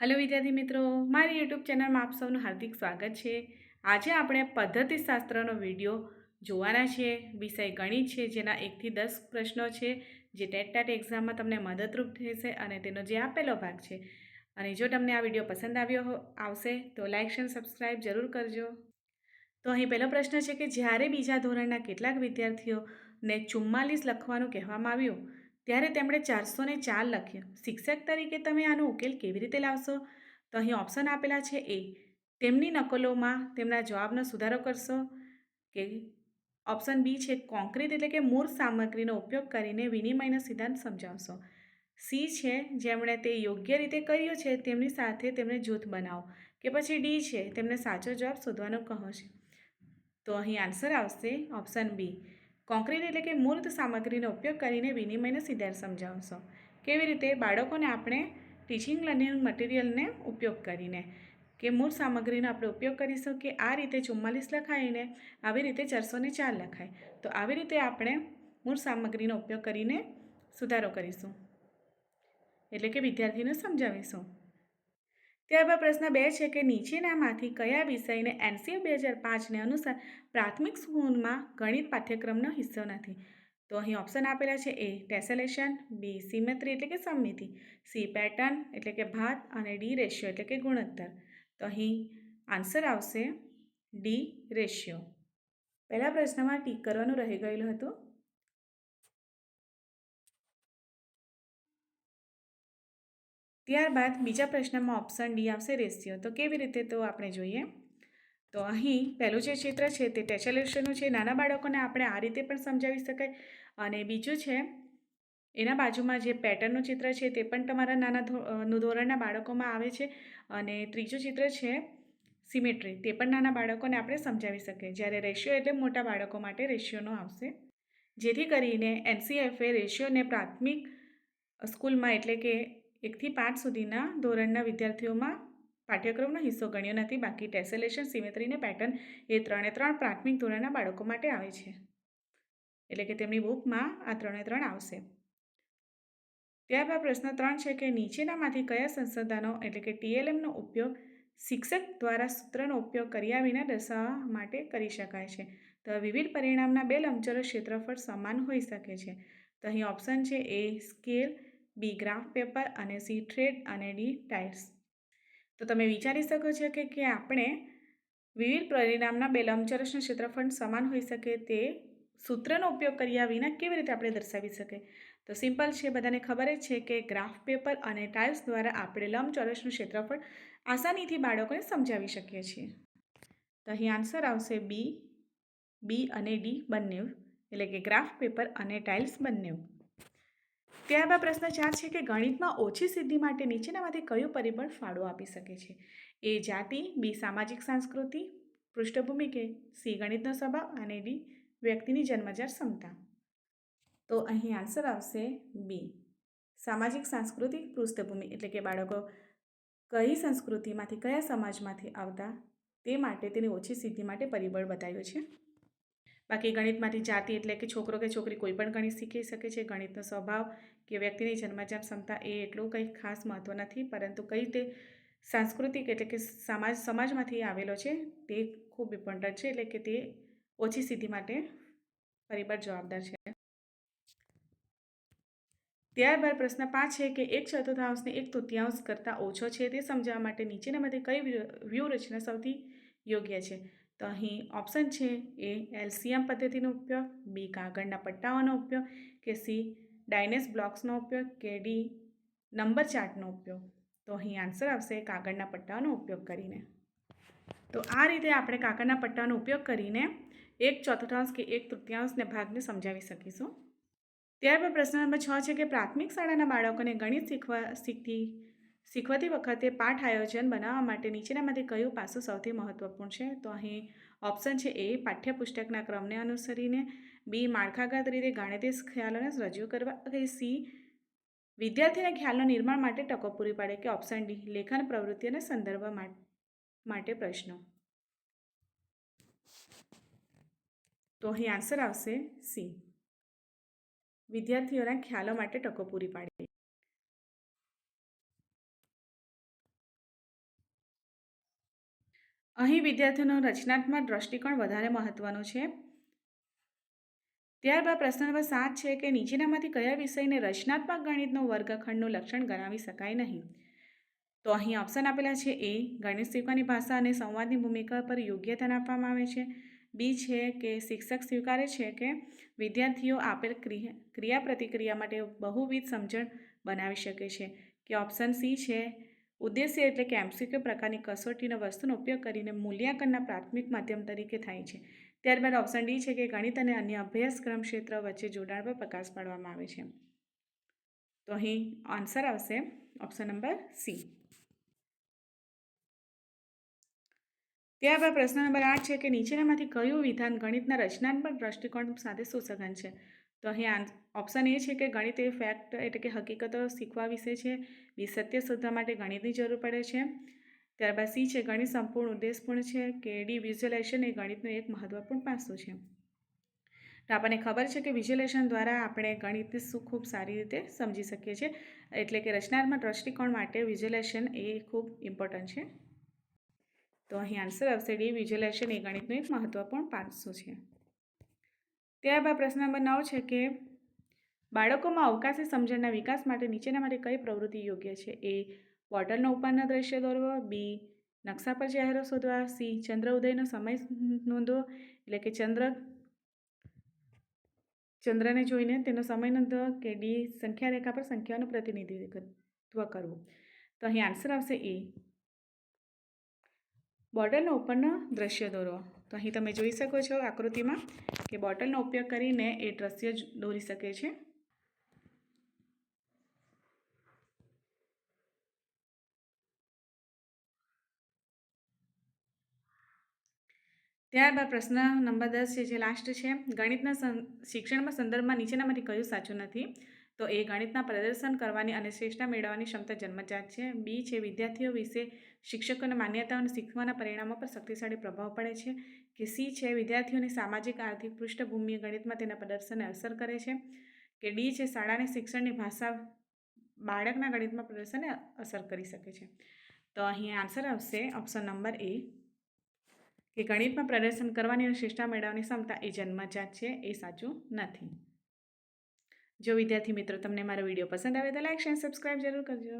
Hello વિદ્યાર્થી મિત્રો, મારી યુટ્યુબ ચેનલમાં આપ સૌનું હાર્દિક સ્વાગત છે. આજે આપણે પદ્ધતિશાસ્ત્રનો વીડિયો જોવાના છે, વિષય ગણિત છે, જેના એકથી દસ પ્રશ્નો છે, જે ટેટ ટાટ એક્ઝામમાં તમને મદદરૂપ થશે અને તેનો જે આપેલો ભાગ છે. અને જો તમને આ વીડિયો પસંદ આવ્યો આવશે, તો લાઇક અને સબસ્ક્રાઈબ જરૂર કરજો. તો અહીં પહેલો પ્રશ્ન છે કે જ્યારે બીજા ધોરણના કેટલાક વિદ્યાર્થીઓને ચુમ્માલીસ લખવાનું કહેવામાં આવ્યું ત્યારે તેમણે ચારસો ને ચાર લખ્યું. શિક્ષક તરીકે તમે આનો ઉકેલ કેવી રીતે લાવશો? તો અહીં ઓપ્શન આપેલા છે એ તેમની નકલોમાં તેમના જવાબનો સુધારો કરશો. કે ઓપ્શન બી છે કોન્ક્રીટ એટલે કે મૂળ સામગ્રીનો ઉપયોગ કરીને વિનિમયનો સિદ્ધાંત સમજાવશો. સી છે જેમણે તે યોગ્ય રીતે કર્યું છે તેમની સાથે તેમને જૂથ બનાવો. કે પછી ડી છે તેમને સાચો જવાબ શોધવાનો કહો છે. તો અહીં આન્સર આવશે ઓપ્શન બી કોન્ક્રીટ એટલે કે મૂર્ત સામગ્રીનો ઉપયોગ કરીને વિનિમયને સિદ્ધાંત સમજાવશો. કેવી રીતે? બાળકોને આપણે ટીચિંગ લર્નિંગ મટીરિયલને ઉપયોગ કરીને કે મૂળ સામગ્રીનો આપણે ઉપયોગ કરીશું કે આ રીતે ચુમ્માલીસ લખાઈને આવી રીતે ચારસો ને ચાર લખાય. તો આવી રીતે આપણે મૂળ સામગ્રીનો ઉપયોગ કરીને સુધારો કરીશું. એટલે કે વિદ્યાર્થીને સમજાવીશું. ત્યારબાદ પ્રશ્ન બે છે કે નીચેનામાંથી કયા વિષયને એનસીએ બે હજાર પાંચને અનુસાર પ્રાથમિક સ્કૂલમાં ગણિત પાઠ્યક્રમનો હિસ્સો નથી? તો અહીં ઓપ્શન આપેલા છે એ ટેસેલેશન બી સિમેત્રી એટલે કે સમમિતિ સી પેટર્ન એટલે કે ભાત અને ડી રેશિયો એટલે કે ગુણોત્તર. તો અહીં આન્સર આવશે ડી રેશિયો પહેલા પ્રશ્નમાં ટીક કરવાનું રહી ગયેલું હતું. ત્યારબાદ બીજા પ્રશ્નમાં ઓપ્શન ડી આવશે રેશિયો. તો કેવી રીતે તો આપણે જોઈએ? તો અહીં પહેલું જે ચિત્ર છે તે ટેચલેશનનું છે. નાના બાળકોને આપણે આ રીતે પણ સમજાવી શકાય. અને બીજું છે, એના બાજુમાં જે પેટર્નનું ચિત્ર છે તે પણ તમારા નાના ધોરણના બાળકોમાં આવે છે. અને ત્રીજું ચિત્ર છે સિમેટ્રી તે પણ નાના બાળકોને આપણે સમજાવી શકીએ. જ્યારે રેશિયો એટલે મોટા બાળકો માટે રેશિયોનો આવશે. જેથી કરીને એનસીએફએ રેશિયોને પ્રાથમિક સ્કૂલમાં એટલે કે એકથી પાંચ સુધીના ધોરણના વિદ્યાર્થીઓમાં પાઠ્યક્રમનો હિસ્સો ગણ્યો નથી. બાકી ટેસેલેશન સિમેત્રીને પેટર્ન એ ત્રણે ત્રણ પ્રાથમિક ધોરણના બાળકો માટે આવે છે. એટલે કે તેમની બુકમાં આ ત્રણે ત્રણ આવશે. ત્યારબાદ પ્રશ્ન ત્રણ છે કે નીચેનામાંથી કયા સંસાધનો એટલે કે ટીએલએમનો ઉપયોગ શિક્ષક દ્વારા સૂત્રનો ઉપયોગ કર્યા વિના દર્શાવવા માટે કરી શકાય છે. તો વિવિધ પરિણામના બે લંબચોરસ ક્ષેત્રફળ સમાન હોઈ શકે છે. તો અહીં ઓપ્શન છે A scale B graph paper અને સી થ્રેડ અને ડી ટાઇલ્સ. તો તમે વિચારી શકો છો કે કે આપણે વિવિધ પરિણામના બે લંબચોરસનું ક્ષેત્રફળ સમાન હોઈ શકે, તે સૂત્રનો ઉપયોગ કર્યા વિના કેવી રીતે આપણે દર્શાવી શકીએ? તો સિમ્પલ છે, બધાને ખબર જ છે કે ગ્રાફ પેપર અને ટાઇલ્સ દ્વારા આપણે લંબચોરસનું ક્ષેત્રફળ આસાનીથી બાળકોને સમજાવી શકીએ છીએ. તો અહીં આન્સર આવશે બી બી અને ડી બંને, એટલે કે ગ્રાફ પેપર અને ટાઇલ્સ બંને. ત્યારબાદ પ્રશ્ન ચાર છે કે ગણિતમાં ઓછી સિદ્ધિ માટે નીચેનામાંથી કયું પરિબળ ફાળો આપી શકે છે? એ જાતિ, બી સામાજિક સંસ્કૃતિ, પૃષ્ઠભૂમિ કે સી ગણિતનો સ્વભાવ અને ડી વ્યક્તિની જન્મજાત ક્ષમતા. તો અહીં આન્સર આવશે બી. સામાજિક સાંસ્કૃતિક પૃષ્ઠભૂમિ એટલે કે બાળકો કઈ સંસ્કૃતિમાંથી, કયા સમાજમાંથી આવતા તે માટે તેની ઓછી સિદ્ધિ માટે પરિબળ બતાવ્યું છે. બાકી ગણિતમાંથી જાતિ એટલે કે છોકરો કે છોકરી કોઈ પણ ગણિત શીખી શકે છે. ગણિતનો સ્વભાવ કે વ્યક્તિની જન્મજાત ક્ષમતા એ એટલું કંઈ ખાસ મહત્ત્વ નથી, પરંતુ કઈ તે સાંસ્કૃતિક એટલે કે સમાજ, સમાજમાંથી આવેલો છે, તે ખૂબ ઇમ્પોર્ટન્ટ છે, એટલે કે તે ઓછી સિદ્ધિ માટે પરિબળ જવાબદાર છે. ત્યારબાદ પ્રશ્ન પાંચ છે કે એક ચતુર્થાંશને એક તૃતીયાંશ કરતાં ઓછો છે, તે સમજાવવા માટે નીચેનામાંથી કઈ વ્યૂહરચના સૌથી યોગ્ય છે? તો અહીં ઓપ્શન છે એ એલસીએમ પદ્ધતિનો ઉપયોગ, બી કાગળના પટ્ટાઓનો ઉપયોગ, કે સી ડાયનેસ બ્લોક્સનો ઉપયોગ કે ડી નંબર ચાર્ટનો ઉપયોગ. તો અહીં આન્સર આવશે કાગળના પટ્ટાનો ઉપયોગ કરીને. તો આ રીતે આપણે કાગળના પટ્ટાનો ઉપયોગ કરીને એક ચોથાંશ કે એક તૃતીયાંશને ભાગને સમજાવી શકીશું. ત્યારબાદ પ્રશ્ન નંબર છ છે કે પ્રાથમિક શાળાના બાળકોને ગણિત શીખવા, શીખતી, શીખવતી વખતે પાઠ આયોજન બનાવવા માટે નીચેનામાંથી કયું પાસું સૌથી મહત્વપૂર્ણ છે? તો અહીં ઓપ્શન છે એ પાઠ્યપુસ્તકના ક્રમને અનુસરીને. બી માળખાગત રીતે ગાણિતિક ખ્યાલોને રજૂ કરવા કે સી વિદ્યાર્થીના ખ્યાલના નિર્માણ માટે તકો પૂરી પાડે કે ઓપ્શન ડી લેખન પ્રવૃત્તિ અને સંદર્ભ માટે પ્રશ્નો. તો અહીં આન્સર આવશે સી. વિદ્યાર્થીઓના ખ્યાલો માટે તકો પૂરી પાડે. અહીં વિદ્યાર્થીઓનો રચનાત્મક દ્રષ્ટિકોણ વધારે મહત્વનો છે. ત્યારબાદ પ્રશ્ન નંબર સાત છે કે નીચેનામાંથી કયા વિષયને રચનાત્મક ગણિતનો વર્ગખંડનું લક્ષણ ગણાવી શકાય નહીં? તો અહીં ઓપ્શન આપેલા છે એ ગણિત શીખવાની ભાષા અને સંવાદની ભૂમિકા પર યોગ્ય આપવામાં આવે છે. બી છે કે શિક્ષક સ્વીકારે છે કે વિદ્યાર્થીઓ આપેલ ક્રિયા ક્રિયા પ્રતિક્રિયા માટે બહુવિધ સમજણ બનાવી શકે છે. કે ઓપ્શન સી છે, ઉદ્દેશ્ય એટલે કે એમસીક્યુ પ્રકારની કસોટીનો વસ્તુનો ઉપયોગ કરીને મૂલ્યાંકનના પ્રાથમિક માધ્યમ તરીકે થાય છે. ત્યારબાદ ઓપ્શન ડી છે કે ગણિત અને અન્ય અભ્યાસક્રમ ક્ષેત્ર વચ્ચે જોડાણ પર પ્રકાશ પાડવામાં આવે છે. તો અહીં આન્સર આવશે ઓપ્શન નંબર સી ત્યારબાદ પ્રશ્ન નંબર આઠ છે કે નીચેનામાંથી કયું વિધાન ગણિતના રચનાત્મક દ્રષ્ટિકોણ સાથે સુસગન છે? તો અહીં ઓપ્શન એ છે કે ગણિત એ ફેક્ટ એટલે કે હકીકતો શીખવા વિશે છે. બી સત્ય શોધવા માટે ગણિતની જરૂર પડે છે. ત્યારબાદ સી છે, ગણિત સંપૂર્ણ ઉદ્દેશ પણ છે કે ડી વિઝ્યુલાઇઝેશન એ ગણિતનું એક મહત્વપૂર્ણ પાસું છે. તો આપણને ખબર છે કે વિઝ્યુલેશન દ્વારા આપણે ગણિતને શું ખૂબ સારી રીતે સમજી શકીએ છીએ, એટલે કે રચનાત્મક દ્રષ્ટિકોણ માટે વિઝ્યુલેશન એ ખૂબ ઇમ્પોર્ટન્ટ છે. તો અહીં આન્સર આવશે, ડી વિઝ્યુલેશન એ ગણિતનું એક મહત્વપૂર્ણ પાસું છે. ત્યારબાદ પ્રશ્ન નંબર નવ છે કે બાળકોમાં અવકાશી સમજણના વિકાસ માટે નીચેના માટે કઈ પ્રવૃત્તિ યોગ્ય છે? એ બોટલનો ઉપરના દ્રશ્ય દોરવો, બી, નકશા પર જાહેરો શોધવા, સી, ચંદ્ર ઉદયનો સમય નોંધવો, એટલે કે ચંદ્ર, ચંદ્રને જોઈને તેનો સમય નોંધો કે ડી સંખ્યા રેખા પર સંખ્યાનું પ્રતિનિધિત્વ કરવું. તો અહીં આન્સર આવશે એ. બોટલનો ઉપરનો દ્રશ્ય દોરો તો અહીં તમે જોઈ શકો છો આકૃતિમાં કે બોટલનો ઉપયોગ કરીને એ દ્રશ્ય દોરી શકે છે. ત્યારબાદ પ્રશ્ન નંબર દસ છે, જે લાસ્ટ છે. ગણિતના શિક્ષણમાં સંદર્ભમાં નીચેનામાંથી કયું સાચું નથી? તો એ ગણિતના પ્રદર્શન કરવાની અને શ્રેષ્ઠતા મેળવવાની ક્ષમતા જન્મજાત છે. બી છે, વિદ્યાર્થીઓ વિશે શિક્ષકોને માન્યતાઓ અને શીખવાના પરિણામો પર શક્તિશાળી પ્રભાવ પડે છે. કે સી છે, વિદ્યાર્થીઓની સામાજિક, આર્થિક પૃષ્ઠભૂમિ ગણિતમાં તેના પ્રદર્શનને અસર કરે છે. કે ડી છે, શાળાની શિક્ષણની ભાષા બાળકના ગણિતમાં પ્રદર્શનને અસર કરી શકે છે. તો અહીં આન્સર આવશે ઓપ્શન નંબર એ કે ગણિતમાં પ્રદર્શન કરવાની અને શિષ્ટા મેળવવાની ક્ષમતા એ જન્મજાત છે એ સાચું નથી. જો વિદ્યાર્થી મિત્રો તમને મારો વીડિયો પસંદ આવે તો લાઈક, શેર સબસ્ક્રાઈબ જરૂર કરજો.